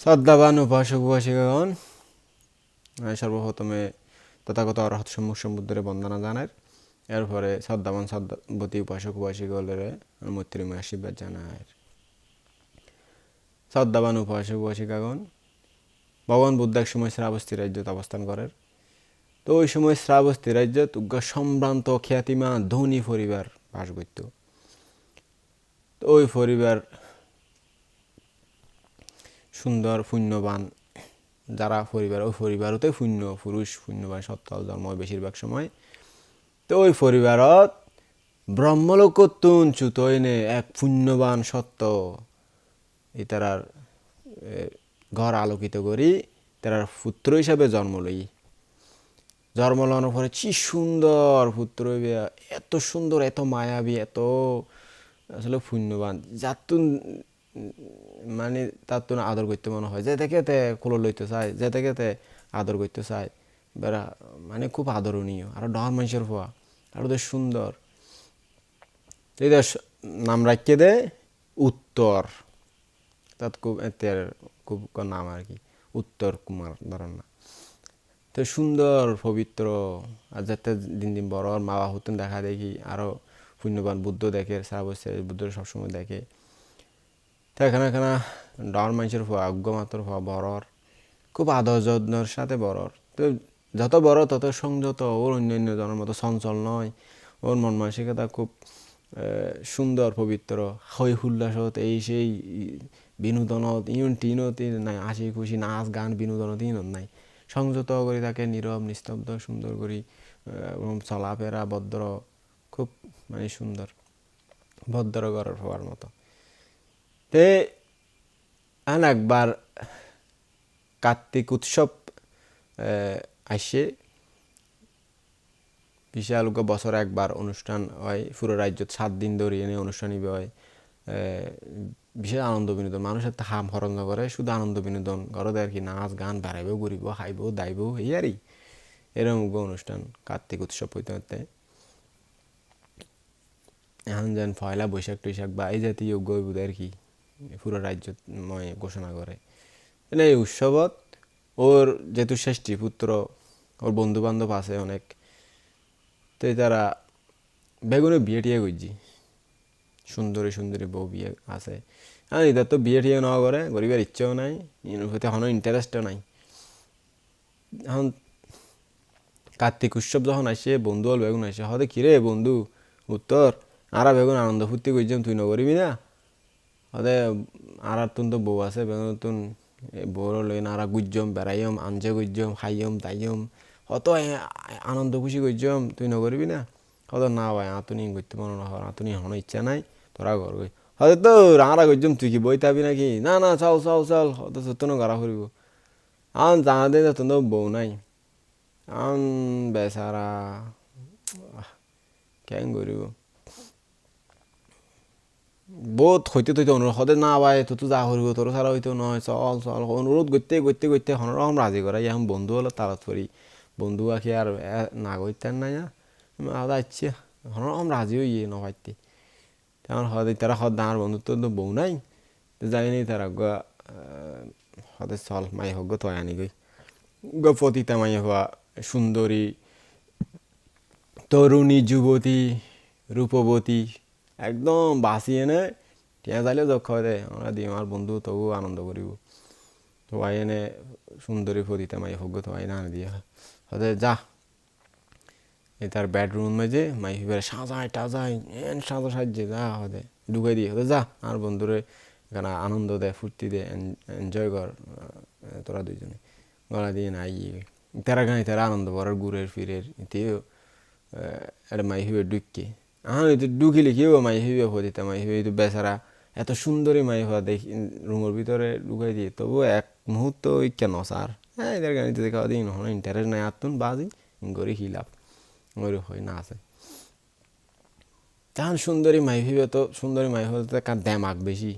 শ্রদ্ধাবান উপাসক সর্বপ্রথমে তথাগত অরহত সম্মুখ সমুদ্রে বন্দনা জানাই। এরপরে শ্রদ্ধাবান শ্রদ্ধাবতী উপাসক উপাসিকলের মৈত্রীময় আশীর্বাদ জানায় শ্রদ্ধাবান উপাসক উপাসিকাগণ ভগবান বুদ্ধ এক সময় শ্রাবস্তি রাজ্যত অবস্থান করেন। তো ওই সময় শ্রাবস্তি রাজ্যত উগ্র সম্ভ্রান্ত খ্যাতিমা ধনী পরিবার বাস করত। তো ওই পরিবার সুন্দর পুণ্যবান যারা পরিবার ওই পরিবারতে পুণ্য পুরুষ পুণ্যবান সত্তল জন্ম বেশিরভাগ সময়। তো ওই পরিবারত ব্রহ্মলোকতুন চুতইনে এক পুণ্যবান সত্য এই তারার এ, ঘর আলোকিত করি তারার পুত্র হিসাবে জন্ম লই। জন্ম লওয়ার পরে কি সুন্দর পুত্র এত সুন্দর এত মায়াবী এত আসলে পুণ্যবান। যাতুন মানে তার তো আদর করতে মনে হয়। যে দেখে তে কোলো লইতে চায়, যে দেখে তে আদর করতে চায়, বেড়া মানে খুব আদরণীয়। আর ডর মানুষের হওয়া আর সুন্দর। তো এদের নাম রাখিয়ে দে, উত্তর। তাত খুব এতে খুব নাম আর কি, উত্তর কুমার ধরেন না। তো সুন্দর, পবিত্র। আর যাতে দিন দিন বড়, মা বাবা হতেন দেখা দেখি, আরও পুণ্যবান বুদ্ধ দেখে, সারা বসে বুদ্ধ সবসময় দেখে। এখানে এখানে ডর মানুষের হওয়া অজ্ঞ মাত্র হওয়া বড়র খুব আদর যত্নের সাথে বড়র তো যত বড় তত সংযত ওর অন্যান্য জনের মতো চঞ্চল নয় ওর মন মানসিকতা খুব সুন্দর পবিত্র হৈ হুল্লাসত এই সেই বিনোদনত, ইউন টিনত নাই হাসি খুশি, নাচ, গান, বিনোদনত ইনত নাই। সংযত করে তাকে নীরব নিস্তব্ধ সুন্দর করি এবং চলাফেরা ভদ্র খুব মানে সুন্দর ভদ্র করার হওয়ার মতো। তে আন একবার কার্তিক উৎসব আসে। বিশাল উগ্র বছর একবার অনুষ্ঠান হয়, পুরো রাজ্যত সাত দিন ধরে এনে অনুষ্ঠান হয়। বিশাল আনন্দ বিনোদন। মানুষের তো হাম হরঞ্জ করে, শুধু আনন্দ বিনোদন। ঘরে আর কি নাচ গান বেড়াইব, ঘুরিব, খাইব, দাইব, এই আরই এরকম উগ্র অনুষ্ঠান কার্তিক উৎসব হইতে হইতে। এখন যেন পয়লা বৈশাখ টৈশাখ বা এই জাতীয় বোধ আর কি পুরো রাজ্য ময় ঘোষণা করে। এনে এই উৎসবত ওর যেহেতু ষষ্ঠী পুত্র, ওর বন্ধু বান্ধব আছে অনেক তো তারা বেগুনে বিয়ে টিয়ে করছি। সুন্দরী সুন্দরী বউ বিয়ে আছে। আর এদের তো বিয়ে টিয়ে নেওয়া করে, গরিবের ইচ্ছেও নাই প্রতি এখনও ইন্টারেস্টও নাই। এখন কার্তিক উৎসব যখন আসে, বন্ধু হল বেগুন আসে হতে কিরে বন্ধু, উত্তর, আরা বেগুন আনন্দ ফুর্তি করছিলাম তুই নকরিবি না হতে আর তুন তো বউ আছে বেগুন তুন বউর লই না আরা গুজম বেড়াইম আনজে গুজম খাইম তাইম হত এ- আনন্দ খুশি করছিলাম তুই নকরিবি না হত না ভাই আতুনি করতে পারো না আতুনি হনো ইচ্ছা নাই তোরা ঘর গই হতে তো আরা করছিলাম তুই কি বই তাবি নাকি না না চাও চাও চাল হত সত্য গড়া ফুরিব আন জানা দে তোর তো বউ নাই আন বেচারা কেন করিব বহুত হইতে থইতে অনুরোধ হতে না ভাই তো যা করিব তোর ছাড়া হইতো নয় চল চল অনুরোধ করতে করতে করতে হনরকম রাজি করাই এখন বন্ধু হলো তারাত করি বন্ধু আখি আর না করতেন না যা আদা ইচ্ছে হনরকম রাজি হইয়ে ন পাইতে তেমন হদে তারা হদ দাঁড় বন্ধুত্ব তো বউ নাই, তো যাইনি তারা গা হদে চল, মাই হোক তো আনি গই গো পতিতা মাই হওয়া সুন্দরী তরুণী যুবতী রূপবতী একদম বাঁচি এনে টিয়া যাইলে যখ দে। আমরা দিই আমার বন্ধু তবু আনন্দ করিব তো এনে সুন্দরী ফদিতে মাই হোক তো আই না দিয়ে হতে যা। এই তার বেডরুম মেজে মাই ফিবারে সাজায় টাজায় এন সাজা সাজছে যা হতে ঢুকাই দিয়ে হতে যা। আর বন্ধুরে এখানে আনন্দ দে ফুর্তি দে এনজয় কর তোরা দুইজনে। গলা দিয়ে নাই তারা গাই তারা আনন্দ করার ঘুরের ফিরের এতেও একটা মাই হিবে ডুককে আহ তো ঢুকিলে, কি মাই? হিবে হদিতে মাই? হিবে তো বেচারা। এত সুন্দরী মাই হওয়া দেখি রুমের ভিতরে ঢুকাই দিয়ে, তবু এক মুহূর্ত ওই কেন স্যার। হ্যাঁ এদের গাড়িতে দেখা দিই নহন ইন্টারেস্ট নাই, আতুন বাজি গড়ি হিলাপ ওই হয় না আছে। তখন সুন্দরী মাই ভিবে তো, সুন্দরী মাই হলে তো কার দেমাক বেশি।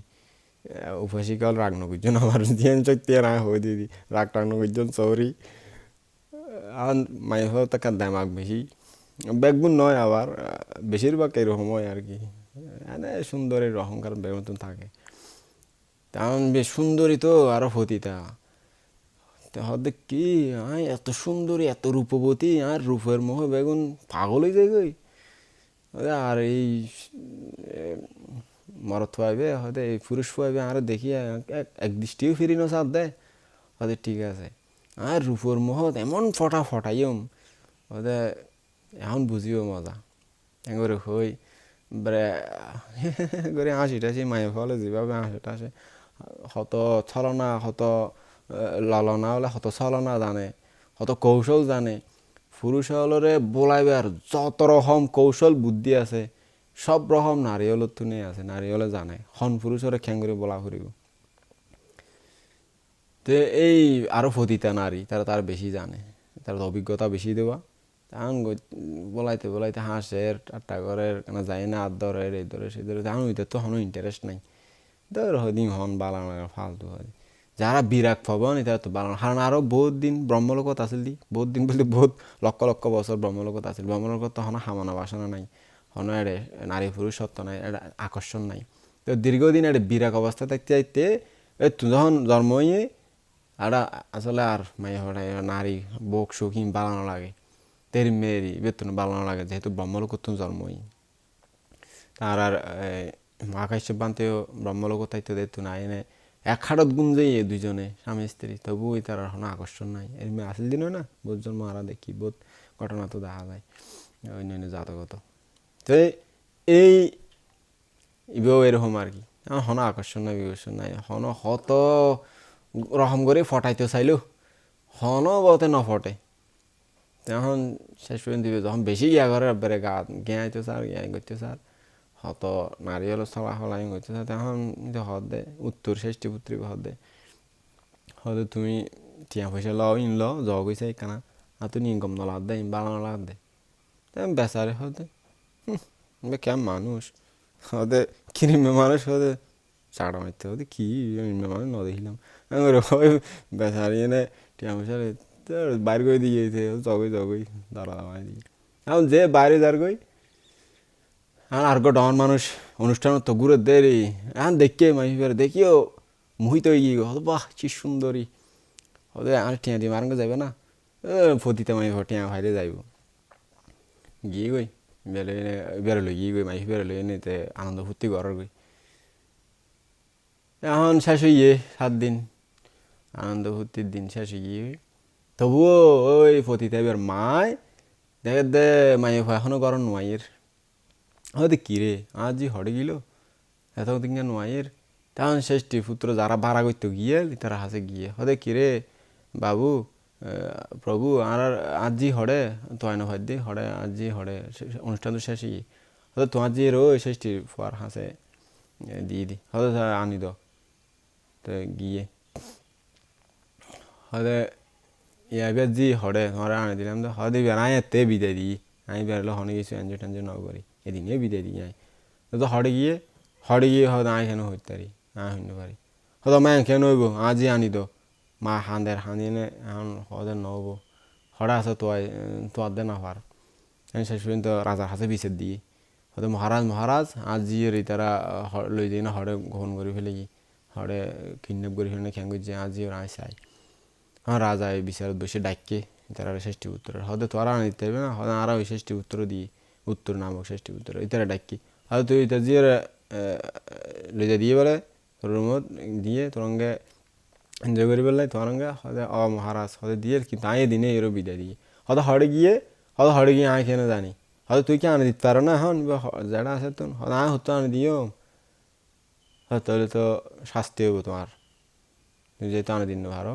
উপাসিকাল রাগ নকুজন আমার দিয়ে চৈতে না হয়ে দিদি। রাগ টাগ নকুজন সৌরি আর মাই হলে তো কার দেমাক বেশি। বেগুন নয় আবার বেশিরভাগ এরকম হয় আর কি। এনে সুন্দরের অহংকার বেগুন থাকে। তেমন বেশ সুন্দরী তো আরও ফতিতা তা হদে কি আয় এত সুন্দরী, এত রূপবতী, আর রূপের মোহ বেগুন পাগল যায় গই আর এই মরত পাইবে, হয়তো এই পুরুষ পাইবে, আর দেখি এক- দৃষ্টিও ফিরি না সাথ দেয় হয়তো ঠিক আছে। আর রূপর মোহত এমন ফটা ফটাইম ওদের এখন বুঝিও মজা। এগুলো হই করে হাসি টাসি মায়ের ফলে যেভাবে হাসি টাসে হত ছলনা হত লালনা হলে হত ছলনা জানে হত কৌশল জানে। পুরুষ হলরে বলাইবার যত রকম কৌশল বুদ্ধি আছে, সব রকম নারী হলত তুনে আছে নারী হলে জানে হন পুরুষরে খ্যাং করে বলা ফুরিব তো এই আরও ফতিতা নারী তারা তার বেশি জানে তার অভিজ্ঞতা বেশি দেওয়া তখন বলাইতে বলাইতে হাঁসের ঠাট্টা করে কেন যায় না আর ধরে এই ধরে সেই ধরে তখন ওইটা তো হনো ইন্টারেস্ট নাই। ধর হদিন হন বালানো ফালতু হয়। যারা বিরাগ পাবন এটা তো বালানো কারণ আরও বহুত দিন ব্রহ্মলোকত আছিল দি। বহুত দিন বলতে বহুত লক্ষ লক্ষ বছর ব্রহ্মলোকত আছিল। ব্রহ্মলোকত তখন হামানা বাসনা নাই। হন এড়ে নারী পুরুষ সত্য নাই এটা আকর্ষণ নাই। তো দীর্ঘদিন এটা বিরাগ অবস্থা থাকতে তুই যখন জন্ম হয়ে আর আসলে আর মাই নারী বোক শৌখিন বালানো লাগে তেরি মেরি বেতন বালানো লাগে, যেহেতু ব্রহ্মলোক তুমি জন্মই। তার আর আকাশ বান্তেও ব্রহ্মলোক তাইতে দেখতো না, এনে এক হাটত গুম যাই দুজনে স্বামী, স্ত্রী। তবু ওই তার কোনো আকর্ষণ নাই। এর মেয়ে আসল দিনও না, বোধ জন্ম আরা দেখি, বোধ ঘটনা তো দেখা যায়, অন্যান্য জাতগত। তো এই ইবেও এরকম আর কি। হন আকর্ষণ নাই, বিকর্ষণ নাই। হন হত রকম করে ফটাইতে চাইলো হন বতে ন ফটে তখন শেষ পর্যন্ত দিবে যখন বেশি গিয়া করে বেড়ে গা গিয়াইতে স্যার গিয়াই করতে স্যার হত নারী হলো ছলা হলাই করতে স্যার তখন হদ দে উত্তর ষষ্ঠী পুত্রী হদ দে হদে তুমি টিয়া পয়সা লও ইন ল জ কইছে কানা আর তুমি ইনকম নলাদ দে বালা নলাদ দে তেমন বেচারে হদে কেমন মানুষ হদে কিরিমে মানুষ হদে চাড়া মারতে হদে কি মানুষ ন দেখিলাম বেচারি এনে টিয়া পয়সা বাইর করে দিয়ে গেছে জগই জগই দাঁড়া দাঁড়াই এখন যে বাইরে যার গই আর আর ডন মানুষ অনুষ্ঠান তো ঘুরে দে রে এখন দেখকে মাই ফেরে, দেখিও, মোহিত হয়ে গিয়ে হতো বাহ, কি সুন্দরী। হতে আর টিয়া দিয়ে মারাঙ্গ যাবে না? ফতিতে মাই টিয়া ভাইরে যাইব। গিয়ে গই বেলে, বেরোলো, গিয়ে গই মাই বেরোলো এনে তে আনন্দ ফুর্তি করার গই এখন শেষ হইয়ে সাত দিন, আনন্দ ফুর্তির দিন শেষ হয়ে গিয়ে তবুও ওই পতিতে এবার মায় দেখে দে মায়ে এখনও গরম নোয়াইয়ের। হয়তো কি রে আজ যে হড়ে গেল এত দিন নোয়াইয়ের। তখন শেষটি পুত্র যারা ভাড়া করতে গিয়ে, তারা হাসে গিয়ে হদে কি রে বাবু প্রভু, আর আজ জি হড়ে তো আইন হয় দি, হড়ে, আজ জি হড়ে অনুষ্ঠান তো শেষ শেষই হয়তো তোমার জি রো শেষটি ফুয়ার হাসে দিয়ে দি হয়তো আনি দ তো গিয়ে হদে ইয়াবে জি হড়ে হরে আনি দিলাম তো হদে বের আয় তে বিদায় দিই আমি বেরোলে হনে কিছু এনজয় টেনজয় ন করি। এদিনে বিদায় দিই আই তো হড়ে গিয়ে হড়ে গিয়ে হয়তো আয় কেন হইতে পারি, আয় হইতে পারি। হয়তো মা কেন হইব আজি আনি দো। মা হাঁদের হাঁদি এনে এখন হদের নহব হড়ে আছে তো তোয়ার দে না পার আমি শেষ পর্যন্ত রাজার হাতে বিচার দিই হয়তো মহারাজ মহারাজ আজি তারা লই যাই না, হড়ে গ্রহণ করে ফেলে কি হড়ে কিডন্যাপ করে ফেলে খেয়ে যে আজি ওর চাই। রাজা এই বিচারত বসে ডাককে তারা ষষ্ঠী উত্তর হয়তো তোরা দিতে হবে না হয়তো আরা ওই ষষ্ঠী উত্তর দিই উত্তর নামক ষষ্ঠী উত্তর ইতারা ডাকি হয়তো তুই ইতা দিয়ে লইজা দিয়ে বলে তোর রুমত দিয়ে তোরঙ্গে এনজয় করি বললাই তোরঙ্গে হয়তো অ মহারাজ হয়তো দিয়ে কিন্তু আয় দিনে এরও বিদায় দিয়ে হয়তো হড়ে গিয়ে হয়তো হড়ে গিয়ে আয় কেন জানি হয়তো তুই কি আনে দিতে পারো না এখন বা যেটা আছে তো হয়তো আয় হতো আনে দিও তাহলে তো শাস্তি হব তোমার তুমি যেহেতু আনে দিন না ভারো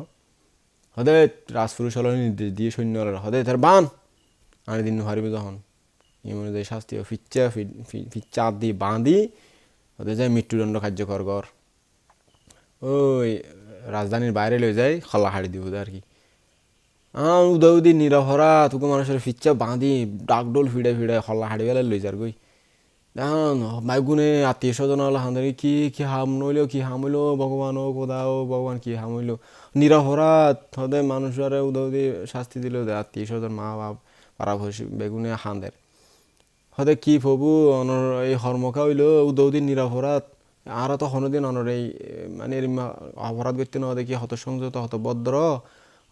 হদে রাজপুরুষ হলো নির্দেশ দিয়ে সৈন্য হলো হদে তার বান। আনি দিন হারিবে যখন। এমন যে শাস্তি ফিচ্চা ফিচ্চা দিয়ে বাঁধি হতে যায় মৃত্যুদণ্ড কার্যকর কর। ওই রাজধানীর বাইরে লয়ে যায়, খলা হাড়ি দিব আর কি। আম উদৌদি নিরহরা তোকে মানুষের ফিচ্চা বাঁধি, ডাকডোল ফিডে ফিডে খলা হাড়ি বেলা লই যার গই। দেখুন মাইগুনে আত্মীয় স্বজন হলো হাঁদারি কি কি হাম নইলো কি হামইলো ভগবান ও কোদা ও ভগবান কি হামইলো নিরহরাত হদে মানুষের উদৌদি শাস্তি দিল আত্মীয় স্বজন মা বাপ পাড়া ভসি বেগুনে হাঁদের হদে কি প্রভু অনর এই হর্মকা হইল উদৌদি নিরহরাত আর তো হনদিন অনর এই মানে অপরাধ করতে না দেখি হত সংযত হত ভদ্র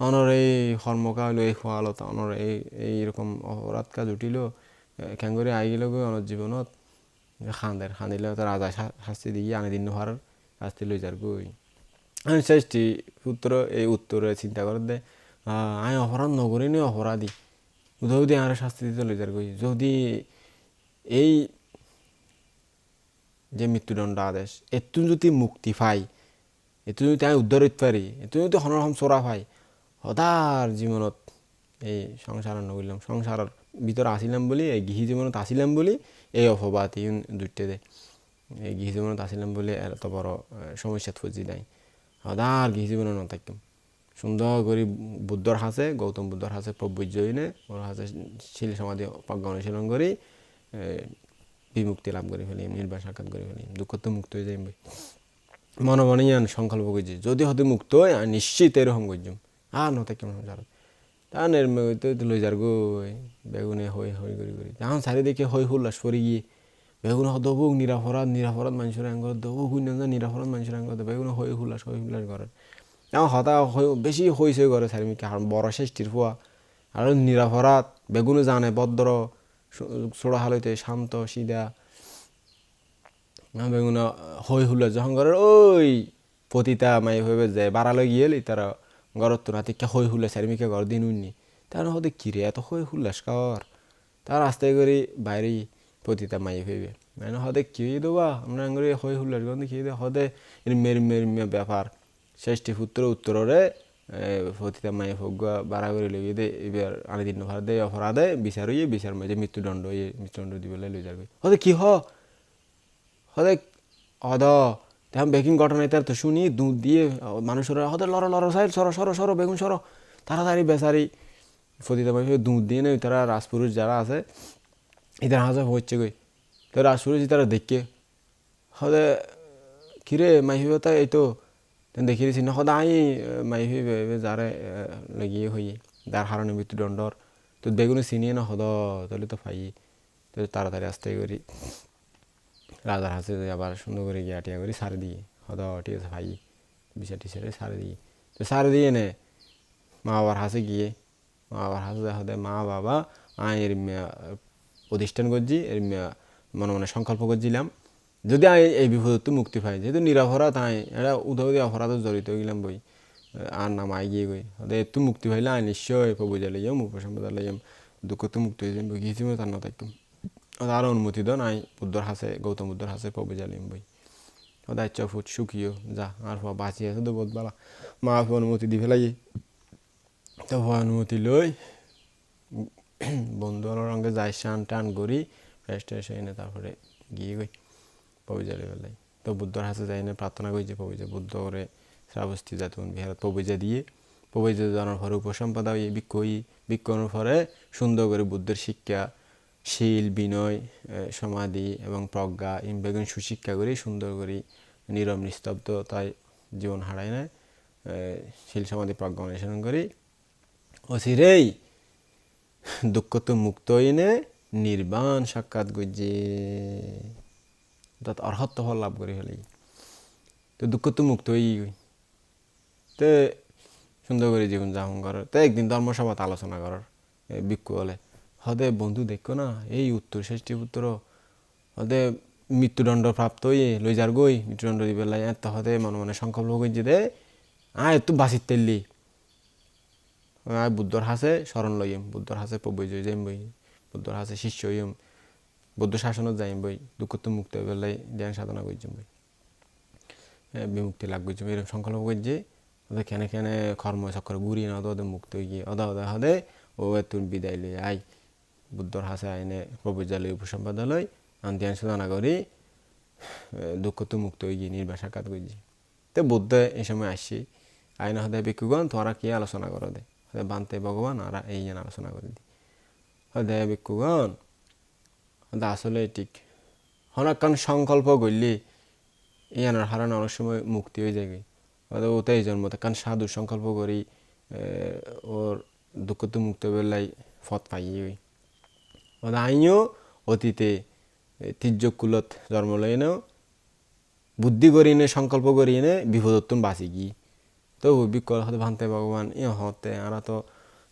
অনর এই কর্মকা হইল এই খোয়ালত অনর এই এইরকম অপরাধ কাজ উঠিল খেঙ্গরে আই গেল অনর জীবনত খান্দের খান্দিলে তো রাজা শাস্তি দিয়ে আনি দিন হার শাস্তি লই যার গই আমি শেষটি উত্তর এই উত্তরে চিন্তা করে দে আমি অপরাধ নগরী নি অপরাধী যদি আর শাস্তি দিতে লই যার গই যদি এই যে মৃত্যুদণ্ড আদেশ এতু যদি মুক্তি পাই এতু যদি আমি উদ্ধার হইতে পারি এতু যদি হনরহম চোরা পাই সদার জীবনত এই সংসার নগরিলাম। সংসারের ভিতরে আসিলাম বলি, এই গৃহী জীবনত আসিলাম বলি এই অপবাদ ইউন দুইটে এই গৃহী জীবনত আসিলাম বলি এত বড় সমস্যাত ফুজি নাই সদার গৃহী জীবনে নথাকিম। সুন্দর করে বুদ্ধর হাসে গৌতম বুদ্ধর হাসে প্রবৈজ্য হইনে ওর হাসে শিল সমাধি প্রজ্ঞ অনুশীলন করি বিমুক্তি লাভ করে ফেলি নির্বাণ সাক্ষাৎ করে ফেলি দুঃখ তো মুক্ত হয়ে যাই মনে মনে সংকল্প করছি যদি হতে মুক্ত হয়, নিশ্চিত এরকম করছুম আর নতে কেমন যার তা লই যার গো বেগুনে হই হই করি করি। যখন চারিদিকে হই হুল্লাস পরি গিয়ে, বেগুন দবুক, নিরাপরাধ নিরাপরাধ মানুষের আঙ্গ দবুক না, নিরাপরাধ মানুষের আঙ্গ বেগুনে হই হুল্লাস হই হুল্লাস করে এখন হতা হই- বেশি হইছে করে চারিমিকে আর বড় শেষ্টির ফুয়া। আর নিরাপরাধ, বেগুনে জানে, ভদ্র ছোড়া হালইতে শান্ত, সিধা। বেগুনা হই হুল্লা যখন ঘরের ওই পতিতা মাই হইবে যায় বাড়ালৈ গিয়েল তারা ঘরত রাতে কে হই হুল্লা চারিমিকে ঘর দিন উন্নি? তার হতে কিরে এত হই হুল্লাস কর তার রাস্তায় করে বাইরে পতিতা মাই হইবে মানে হদে কি দেবা? আমরা আঙ্গুরি হই হুল্লাস গন্ধ কি দে হদে এর মের মের ব্যাপার শেষটি পুত্র উত্তরে পতিতা মাই হোক বাড়া করে লই দে এবার আনি দিন ভার দে অপরাধে বিচার হইয়ে বিচার মাঝে মৃত্যুদণ্ড হইয়ে মৃত্যুদণ্ড দিবলৈ লই যাবে। হদে কি হ? হদে হদ তেমন বেকিং ঘটনায় তার তো শুনি দুধ দিয়ে মানুষের হদে লড়ো লড়ো সাইড সরো সরো সরো, বেগুন সরো, তাড়াতাড়ি বেচারি ফতিতা মাই দুধ দিয়ে নেই, তারা রাজপুরুষ যারা আছে, এদের হাজা হচ্ছে গই তো রাজপুরুষ তারা দেখে হদে কিরে, মাই তাই এই তো দেখি দিছি, না সদা আই, মাই হইবে যারে লাগিয়ে হই যার হারণে মৃত্যুদণ্ডর তো বেগুনে চিনিয়ে না হদ তাহলে তো ফাই তাড়াতাড়ি আসতে করি। রাজার হাতে আবার সুন্দর করে গিয়া টিয়া করি, সারে দিয়ে। হদ ঠিক আছে, ভাই বিষয় টিচারে সারে দিয়ে। তো সারে দিয়ে নে, মা বাবার হাসে গিয়ে, মা বাবার হাসে হদে মা বাবা এর প্রতিষ্ঠান করছি, এর মনে মনে সংকল্প করছিলাম। যদি আমি এই বিপদ মুক্তি পাই যেহেতু নিরাপরাধ, আই এটা উদয় উদয় অপরাধ জড়িত গেলাম বই। আর নাম আই গিয়ে গই হদে একটু মুক্তি পাইলে আই নিশ্চয় প্রভু জ্বালাইম উপসম্পদ জ্বালাইম দুঃখ তো মুক্তি হয়ে যাম গিয়েছি তার না থাকতাম। আর অনুমতি দাও নাই বুদ্ধর হাসে গৌতম বুদ্ধর হাসে প্রভু জ্বালিম বই সদায় চফুট শুকিও যা আর পর বাঁচি আছে তো বহুত বালা মা অনুমতি দি ফেলাই তো অনুমতি লই বন্ধু আর রঙে যাই শান টান করি ফ্রেশ ট্রেশ হয়ে তারপরে গিয়ে গই প্রভু জ্বালি ফেলাই তো বুদ্ধর হাসে যাই না প্রার্থনা করি যে প্রভু যে বুদ্ধ করে শ্রাবস্তি যাতুন বিহারত প্রভুজা দিয়ে প্রভুজা জানার পরে উপসম্পদা হই বিক্ষ হই বিক্ষণের পরে সুন্দর করে বুদ্ধের শিক্ষা শীল, বিনয় সমাধি এবং প্রজ্ঞা ইম বেগুন সুশিক্ষা করি সুন্দর করি নীরব, নিস্তব্ধ, তাই জীবন হারায় না। শীল, সমাধি, প্রজ্ঞা অনুসরণ করি। অচিরেই দুঃখ তো মুক্ত হইনে নির্বাণ সাক্ষাৎ গজ্জে তাত অর্হত্ব ফল লাভ করে ফেলি তো দুঃখ তো মুক্ত হই তে সুন্দর করে জীবন যাপন করার তো একদিন ধর্মসভাত আলোচনা করার বিক্ষু হলে। হদে বন্ধু দেখো না এই উত্তর ষষ্ঠী পুত্র। হদে মৃত্যুদণ্ড প্রাপ্ত হয়ে লই যার গই মৃত্যুদণ্ড দিবে লাই এত হদে মনে মনে সংকল্প করছে দে আয় একটু বাসির তেললি আয় বুদ্ধর হাসে স্মরণ লইম বুদ্ধর হাসে প্রবৈ জয় যাইম বই বুদ্ধর হাসে শিষ্য হইম বৌদ্ধ শাসনত যাইম বই দুঃখ তো মুক্ত হইবে লাই ধ্যান সাধনা করছিম বই। হ্যাঁ, বিমুক্তি লাভ করছিম এরকম সংকল্প করছে ওদের কেনে কেনে কর্ম চক্র ঘুরি না ওদের মুক্ত হয়ে গিয়ে ওদা ওদা হদে ও তুন বিদায় লই আই বুদ্ধর হাসে আইনে প্রবজ্জালয় উপসম্পাদালয় আন্তিয়ান এ, দুঃখ তো মুক্ত হয়ে গিয়ে নির্বাণ সাক্ষাৎ করছি। তো বুদ্ধ এই সময় আসছি আইনা হদে ভিক্ষুগণ তোমরা কি আলোচনা করো দে? হদে বান্তে ভগবান আর এই যেন আলোচনা করে দি। হদে ভিক্ষুগণ হদে আসলে ঠিক। হনাকান সংকল্প করলি ইয়ানোর হারানো অনেক সময় মুক্তি হয়ে যায় হয়তো ওতে এই জন্মতে কারণ সাধু সংকল্প করি ওর দুঃখ তো মুক্ত বেলাই ফত পাই ওদের অতীতে তির্যক কুলত জন্ম লই নেও বুদ্ধি করি নে সংকল্প করি নে বিপদত্তন বাঁচি গি তো বিকল হতে ভান্তে ভগবান ইয়ে হতে, আরা তো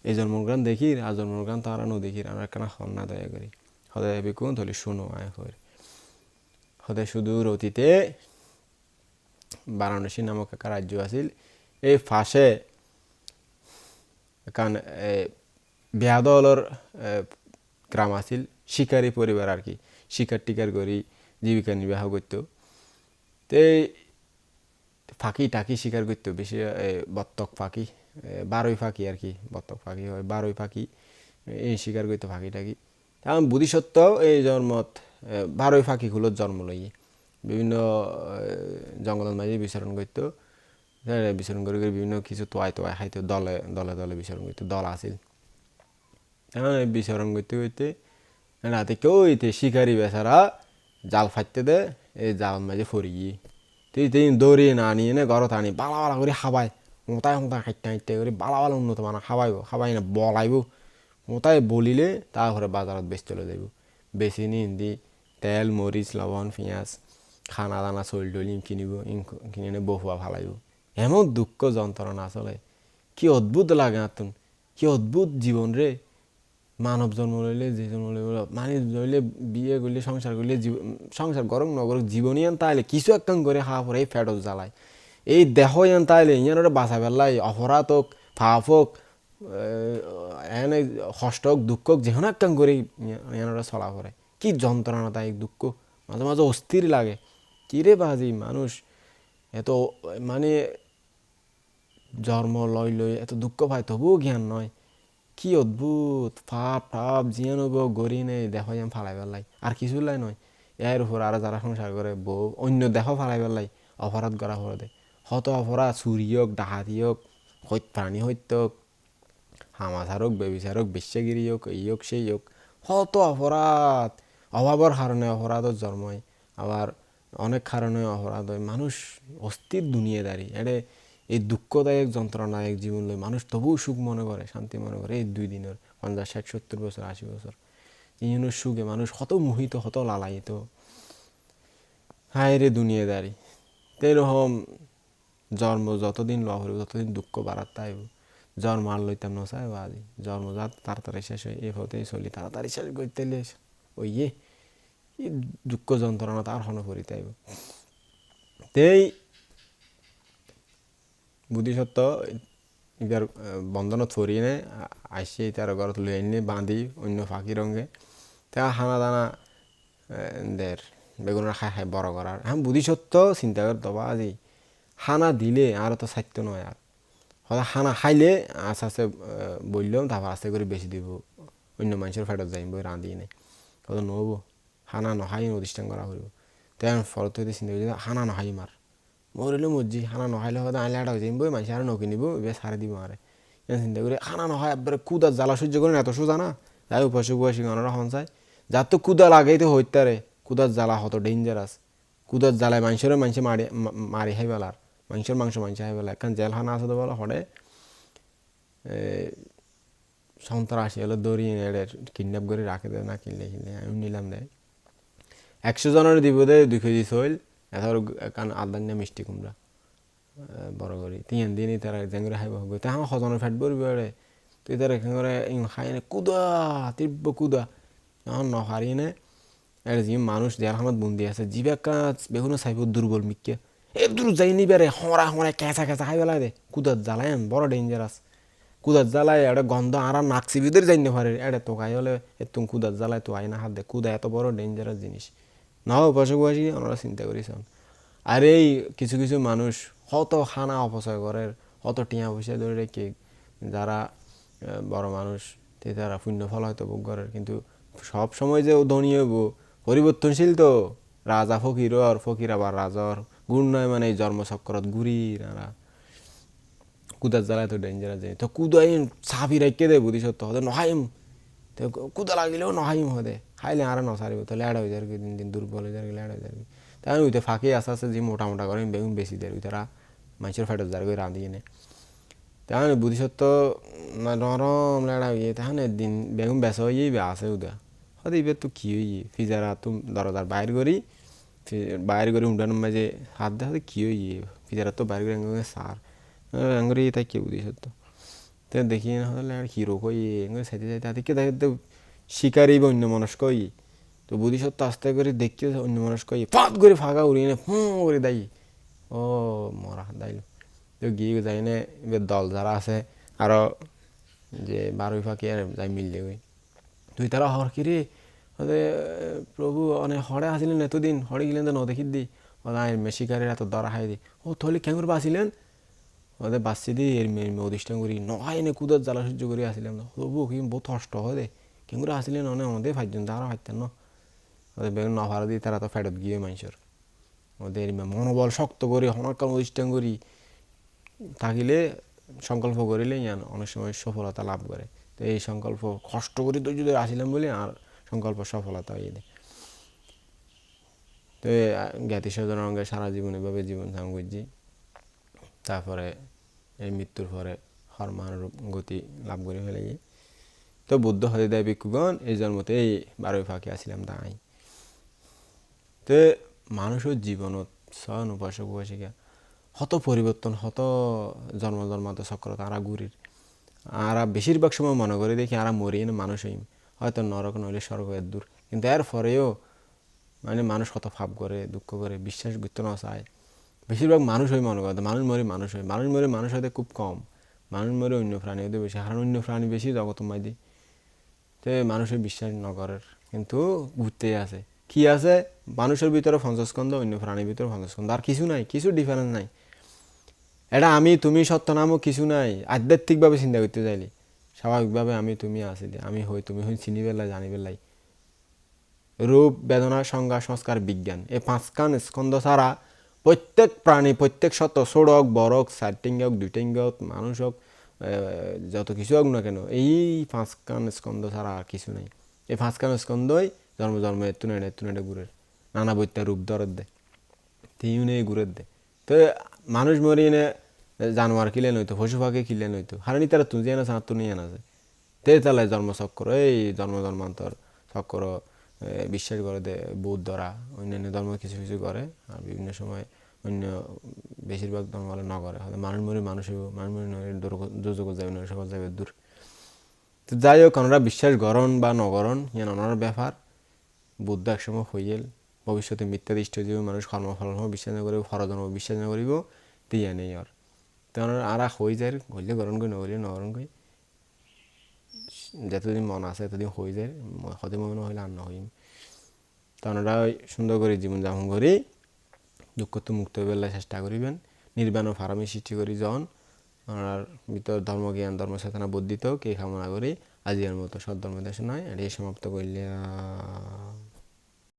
এই জন্মগ্রান দেখি আর জন্মগ্রান তো আরা নো দেখি আমরা কেন হন দয়া করি। হতে বিকুন তাহলে শুনো আয় করে হতে সুদূর অতীতে বারাণসী নামক একটা রাজ্য আছিল, এই ফাঁসে কারণ বেয়াদলর গ্রাম আছিল, শিকারী পরিবার আর কি। শিকার টিকার করি, জীবিকা নির্বাহ করতো। তে ফাঁকি টাকি শিকার করতো, বেশি বত্তক ফাঁকি বারোই ফাঁকি আর কি, বত্তক ফাঁকি হয়, বারোই ফাঁকি এই শিকার করতো ফাঁকি টাকি। এখন বুদ্ধিসত্ত্ব এই জন্মত বারোই ফাঁকিগুলোর জন্ম লই বিভিন্ন জঙ্গলের মাঝে বিচরণ করতো। বিচরণ করে বিভিন্ন কিছু তোয়াই তোয়াই খাইতো, দলে দলে দলে বিচরণ করতো, দল আছিল। এখন বিচরণ করতে করতে রাতে কেউ হইতে শিকারি বেচারা জাল ফাটতে দে, এই জাল মাঝে ফরি তুই তুই দৌড়িয়ে না নিয়ে নে, ঘরত আনি, বালা বালা করে খাবাই মোতায় মোতায় হাইটে হাইটে করে বালা বালা উন্নত মানা খাবাইব, খাবাই না, বলাইব। মোতায় বলিলে তারপরে বাজারত বেশ চলে যাইব। বেশি নি হিন্দি, তেল, মরিচ, লবণ, পেঁয়াজ, খানা দানা, চল টলিম কিনিব কিনে এনে বহুয়া ফালাইব। এমন দুঃখ যন্ত্রণা আসলে কি অদ্ভুত লাগে আতুন, কি অদ্ভুত জীবন রে মানব জন্ম লইলে, যে জন্ম লইলে মানে লইলে, বিয়ে করলে, সংসার করলে সংসার গরম নগর জীবনী আন তাইলে কিছু একখান করে খাওয়া পরে এই ফ্যাটত জ্বালায়। এই দেহ আন তাইলে ইয়ানোর বাঁচা পেলাই অপরাধ হোক ফাপ হোক এনে কষ্ট হোক, দুঃখ হোক যেখানে একখান করে ইয়ানোর চলা পরে কি যন্ত্রণা তাই দুঃখ, মাঝে মাঝে অস্থির লাগে। কিরে বাজি মানুষ, এত মানে জন্ম লই লই এত দুঃখ পায়, তবুও জ্ঞান নয়। কি অদ্ভুত ফাপ টাপ জিয়ান গড়ি নেই দেখো আমি ফালাই পেলাই আর কিছু লাই নয় এর উপর আর যারা সংসার করে বউ অন্য দেহ ফালাই পেলাই অপরাধ করা পরে দে হত অপরাধ চুরি হোক ডাহাতি হোক হইত প্রাণী হইত হামাচার হোক বেবিচার হোক বেশ্যাগিরি হোক এই হোক সেই হোক হত অপরাধ অভাবর কারণে অপরাধের জন্ম হয়। আবার অনেক কারণে অপরাধ হয়। মানুষ অস্থির দুনিয়াদারি এড়ে এই দুঃখদায়ক যন্ত্রণাদায়ক জীবন লই মানুষ তবুও সুখ মনে করে, শান্তি মনে করে, এই দুই দিনের পঞ্চাশ, ষাট, সত্তর বছর, আশি বছর। এই জন্য সুখে মানুষ হত মোহিত, হত লালায়িত। হায় রে দুনিয়াদারি। তো এরকম জন্ম যতদিন লহ হইব ততদিন দুঃখ বাড়ার তাইব জন্ম আর লইতাম নসাই আজি। জন্ম যা তাড়াতাড়ি শেষ হয় এই হতেই চলি, তাড়াতাড়ি শেষ করতে ওই ইয়ে দুঃখ যন্ত্রণা তার হন করি তাইব তেই বুদ্ধিসত্ত্ব, ইতার বন্ধনত ফরিয়ে নে আসি তার ঘরত লই আনি বাঁধি অন্য ফাঁকি রঙে তা হানা দানা দের বেগুনের খাই খাই বড় করার হ্যাঁ বুদ্ধিসত্ত্ব চিন্তা কর তবা আজি। হানা দিলে আর তো সাধ্য নয় আর হয়তো হানা খাইলে আস্তে আস্তে বললাম তারপর আস্তে করে বেশি দিব। অন্য মানুষের ফেরত যাইব রাঁধি নেই কত নব হানা নহাই প্রতিষ্ঠান করা হইব তাই ফলত চিন্তা করি হানা নহাই মার মরিলে মজি খানা নখাইলে হয়তো আইলে আটা যাইব মানুষ আর নকি নিব এবার সারে দিব আরে চিন্তা করে খানা নখায় একবারে কুদার জ্বালা সহ্য করে এত সোজা না যাই উপাসে উপাসী গানরা হন চাই যার তো কুদা লাগাই তো হইতারে কুদার জ্বালা হতো ডেঞ্জারাস কুদার জ্বালায় মানুষের মানুষে মারি মারি খাই বেলার মানুষের মাংস মানুষ খাই বেলা এখন জেলখানা আছে তো বলো হরে সন্ত্রাসী হলো দড়ি এড়ে কিডন্যাপ করে রাখে দেয় না কিনলে কিনলে আমি নিলাম দেয় একশো জনের দিব দেয় দুই কেজি সইল এথর কান আদান্য মিষ্টি কুমড়া বড় করি। তিন দিনই তারা জেঙ্গুরে খাইব হবে তা আমার সজনের ফ্যাট বলবি আরে তুই তার এখানে খাই নে কুদা তীব্র কুদা। এখন নহারি নে আর যি মানুষ জেলখানাত বন্দি আছে, জিবে কাজ বেগুনো চাইব দুর্বল মিকে এ দূর যাই নিবে হমরা হমরা কেঁচা কেঁচা খাই পেলাই দে। কুদাত জ্বালাই বড় ডেঞ্জারাস কুদাত জ্বালাই এটা গন্ধ আর নাকসি ভিতরে যাই পারে এটা তোকাই হলে তুমি কুদাত জ্বালাই তো আই না হাত দে। কুদা এত বড় ডেঞ্জারাস জিনিস। না বাসী আমরা চিন্তা করেছিলাম আর এই কিছু কিছু মানুষ কত খানা অপচয় করে কত টিয়া পয়সা ধরে রেখে যারা বড় মানুষ তে তারা পুণ্য ফল হয়তো ভোগ করে কিন্তু সব সময় যে ধনী হইব পরিবর্তনশীল তো। রাজা ফকির আর ফকির আবার রাজর গুণ নয় মানে এই জন্মচক্রত গুড়ি নারা কুদার জ্বালায় তো ডেঞ্জারাস যায় তো কুদাই চাপি রাখকে দেয় বুদ্ধি সত্য হতে নহাইম। তো কুদা লাগিলেও নহাইম হদে খাইলে আর নসারিব তো ল্যাড হয়ে যাবে দিন দিন দুর্বল হয়ে যাবে ল্যাড হয়ে যাবে। তাই ওইতে ফাঁকি আস্তে আস্তে যে মোটা মোটা করে, বেগুন বেশি দেয় তারা মানুষের ফেটত যার করে রাঁধিয়ে নে তাহলে বুদ্ধিসত্ত্ব নরম লেড়া হয়ে তাহলে দিন বেগুন বেসা হয়ে আছে উদা হয়তো এবার তো কি হই ফিজারা তুম দরজার বাইর করি বাইরে করে উঠানোর মাঝে হাত দেখাতে কি হইয়ে ফিজারা তো বাইরে করে এঙ্গে সার। এঙ্গরে তাই কেউ দিয়েছে তো দেখি না হলে আর হিরো কই এঙ্গে সাইতে সাইতে হাতে কে দেখে তো শিকারি বা অন্য মানুষ তো বুদ্ধি সত্য আস্তে করে দেখি অন্য মানুষ কই ফাঁত করে ফাঁকা উড়িয়ে নে, ফুঁ করে দাই ও মরা দাইল তো গিয়ে যাই না, এবার দল যারা আছে, আরও যে বারোই ফাঁকি আর যাই মিললে ওই তুই তারা হর কি রে ওদের প্রভু অনেক হরে আসিলেন এতদিন হরে গেলেন তো ন দেখি দি। ওদের মেশিকারের এত দরা হাই দি। ও তাহলে কেমন বাঁচিলেন ওদের বাঁচছি দি, এর অধিষ্ঠান করি। নয় এনে কুদর জ্বালা সহ্য করে আসিলাম তবু কি বহুত কষ্ট হয় দে। কেমন আসিলেন অনেক আমাদের ফাইজন তারা ফাইতেন না ওদের বেগুন ন ভাড়া দিয়ে তারা তো ফেরত গিয়ে মানুষের ওদের মনোবল শক্ত করে হনকাল অধিষ্ঠান করি থাকিলে সংকল্প করিলে ইয়ান অনেক সময় সফলতা লাভ করে তো এই সংকল্প কষ্ট করে তো যদি আসিলাম বলে আর সংকল্প সফলতা হয়ে দেয় তো জ্ঞাতি স্বজন অঙ্গে সারা জীবন এভাবে জীবন ধারণ করছি তারপরে এই মৃত্যুর পরে হরমান গতি লাভ করে ফেলে গিয়ে তো বুদ্ধ হয়ে দেয় ভিক্ষুগণ, এই জন্মতেই বারোই ফাঁকি আসিলাম তাই। তো মানুষের জীবনত সন উপাসক উপাসিকা, হত পরিবর্তন, হত জন্ম জন্মান্ত চক্র তারা ঘুরির আর বেশিরভাগ সময় মনে করে দেখি আর মরি না মানুষ হইম হয়তো নরক নইলে স্বর্গ এর দূর। কিন্তু এর পরেও মানে মানুষ কত ভাব করে, দুঃখ করে, বিশ্বাস করতে না চায়। বেশিরভাগ মানুষ হয়ে মনে করে, মানুষ মরে মানুষ হয়। মানুষ মরে মানুষ হয়তো খুব কম। মানুষ মরে অন্য প্রাণী হতে বেশি কারণ অন্য প্রাণী বেশি জগত মাইদি তো মানুষের বিশ্বাস নগরের কিন্তু ঘুরতে আছে। কি আছে? মানুষের ভিতরে পঞ্চস্কন্ধ অন্য প্রাণীর ভিতরে পঞ্চস্কন্ধ আর কিছু নাই, কিছু ডিফারেন্স নাই। এটা আমি, তুমি সত্য নামও কিছু নাই। আধ্যাত্মিকভাবে চিন্তা করতে চাইলি। স্বাভাবিকভাবে আমি, তুমি আসিলি আমি হই, তুমি হই, চিনি পেলাই, জানি পেলাই। রূপ, বেদনা, সংজ্ঞা, সংস্কার, বিজ্ঞান। এই পাঁচখান স্কন্ধ ছাড়া প্রত্যেক প্রাণী, প্রত্যেক সত্য ছোট হোক বড় হোক চারটিঙ্গ হোক দুইটিঙ্গ হোক মানুষ হোক যত কিছু হোক না কেন, এই পাঁচখান স্কন্ধ ছাড়া আর কিছু নাই। এই পাঁচখান স্কন্ধই জন্ম জন্ম এত্তু নেড়ে ঘুরের নানা বৈত্যা রূপ দরের দেয় তিন নেই ঘুরের দেয়। তো মানুষ মরি এনে জানোয়ার কিলে নইতো পশু পাখি কিলে নইতো হারানি তারা তুঁজি এনে সাঁত তুনি আছে তে তালে জন্মচক্র এই জন্ম জন্মান্তর চক্র বিশ্বাস করে দে বৌদ্ধরা অন্যান্য ধর্ম কিছু কিছু করে, আর বিভিন্ন সময় অন্য বেশিরভাগ ধর্ম বলে ন করে। হয়তো মানুষ মরে, মানুষ হইব, মানুষ মরে নয় দুর্যোগ যাবে নয় সকল যাবে দূর। তো যাই হোক ওনারা বিশ্বাস গরণ বা নগরণ, ইয়ান ওনার ব্যাপার, বুদ্ধ একসময় হইয়েল, ভবিষ্যতে মিথ্যা দৃষ্ট জীব মানুষ কর্মফল বিশ্বাস না করিব ফরজন্ম বিশ্বাস না করিব তিয়া নেই আর। তো আর হয়ে যায় হইলে গরণ করি নগরিয়ে নগরণ করি। যতদিন মন আছে এতদিন হয়ে যায় হতে মনে হইলে আর নহইম তো ওনারা সুন্দর করে জীবনযাপন করি। দুঃখ তো মুক্ত বেলায় চেষ্টা করিবেন। নির্বাণ ও ফারামি সৃষ্টি করি জন ওনার ভিতর ধর্মজ্ঞান ধর্ম, চেতনা বর্ধিত কে কামনা করি। আজিয়ার মতো সদ্ধর্ম দেশ নয় এটি সমাপ্ত করলে